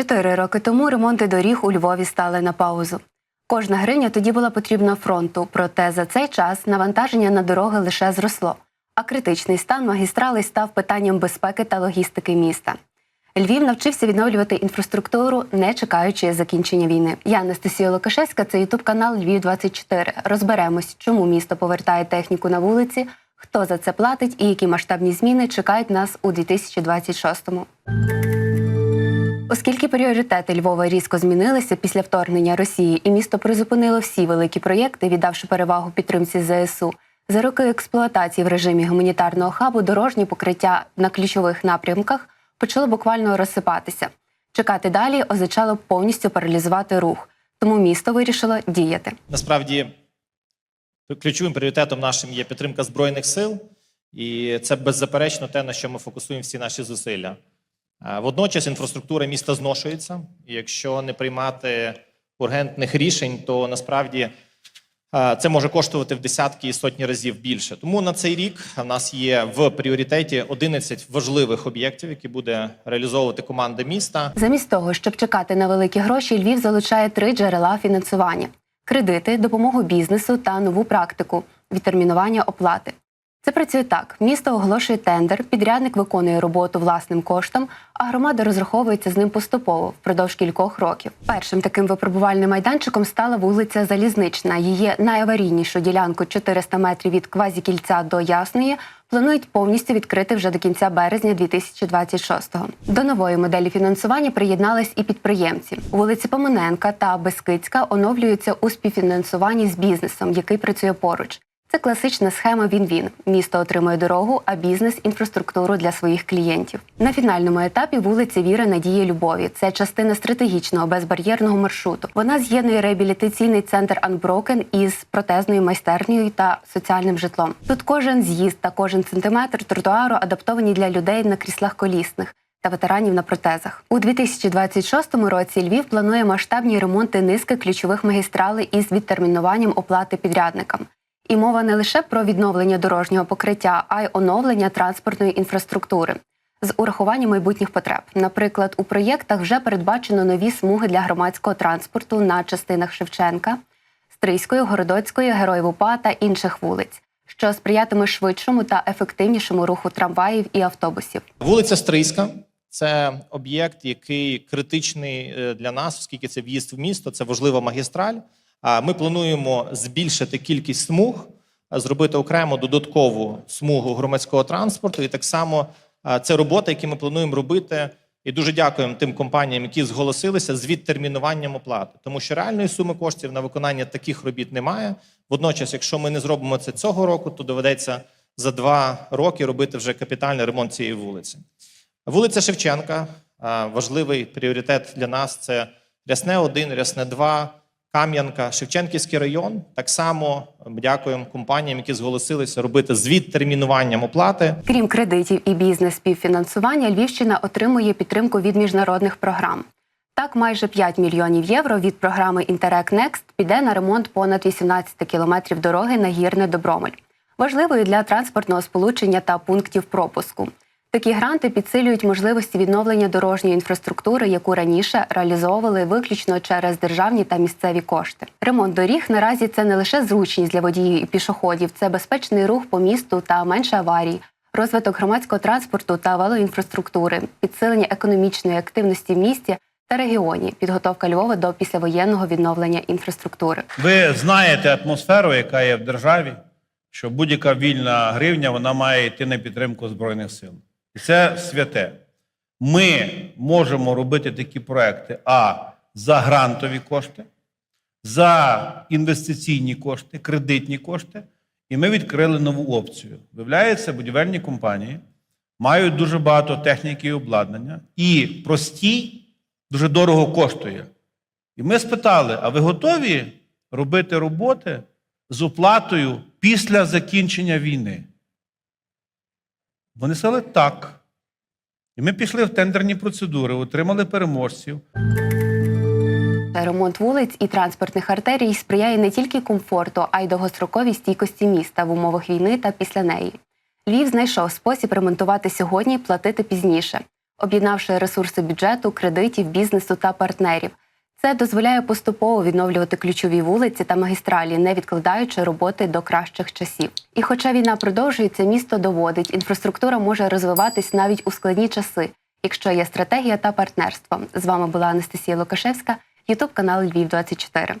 Чотири роки тому ремонти доріг у Львові стали на паузу. Кожна гривня тоді була потрібна фронту, проте за цей час навантаження на дороги лише зросло, а критичний стан магістралей став питанням безпеки та логістики міста. Львів навчився відновлювати інфраструктуру, не чекаючи закінчення війни. Я Анастасія Лукашевська, це ютуб канал Львів 24 Розберемось, чому місто повертає техніку на вулиці, хто за це платить і які масштабні зміни чекають нас у 2026-му. Оскільки пріоритети Львова різко змінилися після вторгнення Росії, і місто призупинило всі великі проєкти, віддавши перевагу підтримці ЗСУ. За роки експлуатації в режимі гуманітарного хабу дорожні покриття на ключових напрямках почало буквально розсипатися. Чекати далі означало повністю паралізувати рух, тому місто вирішило діяти. Насправді ключовим пріоритетом нашим є підтримка збройних сил, і це беззаперечно те, на що ми фокусуємо всі наші зусилля. Е, Водночас інфраструктура міста зношується, і якщо не приймати ургентних рішень, то насправді е, це може коштувати в десятки і сотні разів більше. Тому на цей рік в нас є в пріоритеті 11 важливих об'єктів, які буде реалізовувати команда міста. Замість того, щоб чекати на великі гроші, Львів залучає три джерела фінансування: кредити, допомогу бізнесу та нову практику відтермінування оплати. Це працює так: місто оголошує тендер, підрядник виконує роботу власним коштом, а громада розраховується з ним поступово впродовж кількох років. Першим таким випробувальним майданчиком стала вулиця Залізнична. Її найаварійнішу ділянку 400 метрів від квазікільця до Ясної планують повністю відкрити вже до кінця березня 2026-го. До нової моделі фінансування приєднались і підприємці. Вулиці Поминенка та Бескицька оновлюються у співфінансуванні з бізнесом, який працює поруч. Це класична схема він-він. Місто отримує дорогу, а бізнес інфраструктуру для своїх клієнтів. На фінальному етапі вулиця Віри Надії Любові. Це частина стратегічного безбар'єрного маршруту. Вона з'єднує реабілітаційний центр Unbroken із протезною майстернею та соціальним житлом. Тут кожен з'їзд та кожен сантиметр тротуару адаптовані для людей на кріслах колісних. Та ветеранів на протезах у 2026 році Львів планує масштабні ремонти низки ключових магістралей із відтермінуванням оплати підрядникам. І мова не лише про відновлення дорожнього покриття, а й оновлення транспортної інфраструктури з урахуванням майбутніх потреб. Наприклад, у проєктах вже передбачено нові смуги для громадського транспорту на частинах Шевченка, Стрийської, Городоцької, Героїв УПА та інших вулиць, що сприятиме швидшому та ефективнішому руху трамваїв і автобусів. Вулиця Стрийська це об'єкт, який критичний е, для нас, оскільки це в'їзд в місто, це важлива магістраль. Ми плануємо збільшити кількість смуг, зробити окремо додаткову смугу громадського транспорту. І так само це робота, які ми плануємо робити. І дуже дякуємо тим компаніям, які зголосилися з відтермінуванням оплати, тому що реальної суми коштів на виконання таких робіт немає. Водночас, якщо ми не зробимо це цього року, то доведеться за два роки робити вже капітальний ремонт цієї вулиці. Вулиця Шевченка важливий пріоритет для нас це Рясне 1, Рясне 2, Кам'янка, Шевченківський район. Так само дякуємо компаніям, які зголосилися робити з відтермінуванням оплати. Крім кредитів і бізнес співфінансування, Львівщина отримує підтримку від міжнародних програм. Так, майже 5 мільйонів євро від програми Interreg Next піде на ремонт понад 18 кілометрів дороги на гірне Добромель, важливої для транспортного сполучення та пунктів пропуску. Такі гранти підсилюють можливості відновлення дорожньої інфраструктури, яку раніше реалізовували виключно через державні та місцеві кошти. Ремонт доріг наразі це не лише зручність для водіїв і пішоходів, це безпечний рух по місту та менше аварій, розвиток громадського транспорту та велоінфраструктури, підсилення економічної активності в місті та регіоні, підготовка Львова до післявоєнного відновлення інфраструктури. Ви знаєте атмосферу, яка є в державі, що будь-яка вільна гривня вона має йти на підтримку Збройних сил. І це святе. Ми можемо робити такі проекти а за грантові кошти, за інвестиційні кошти, кредитні кошти. І ми відкрили нову опцію. Виявляється, будівельні компанії мають дуже багато техніки і обладнання, і простій дуже дорого коштує. І ми спитали: а ви готові робити роботи з оплатою після закінчення війни? Вони сказали так. І ми пішли в тендерні процедури, отримали переможців. Ремонт вулиць і транспортних артерій сприяє не тільки комфорту, а й довгостроковій стійкості міста в умовах війни та після неї. Львів знайшов спосіб ремонтувати сьогодні і платити пізніше. об'єднавши ресурси бюджету, кредитів, бізнесу та партнерів. Це дозволяє поступово відновлювати ключові вулиці та магістралі, не відкладаючи роботи до кращих часів. І хоча війна продовжується, місто доводить, інфраструктура може розвиватись навіть у складні часи, якщо є стратегія та партнерство. З вами була Анастасія Лукашевська, Ютуб канал Львів 24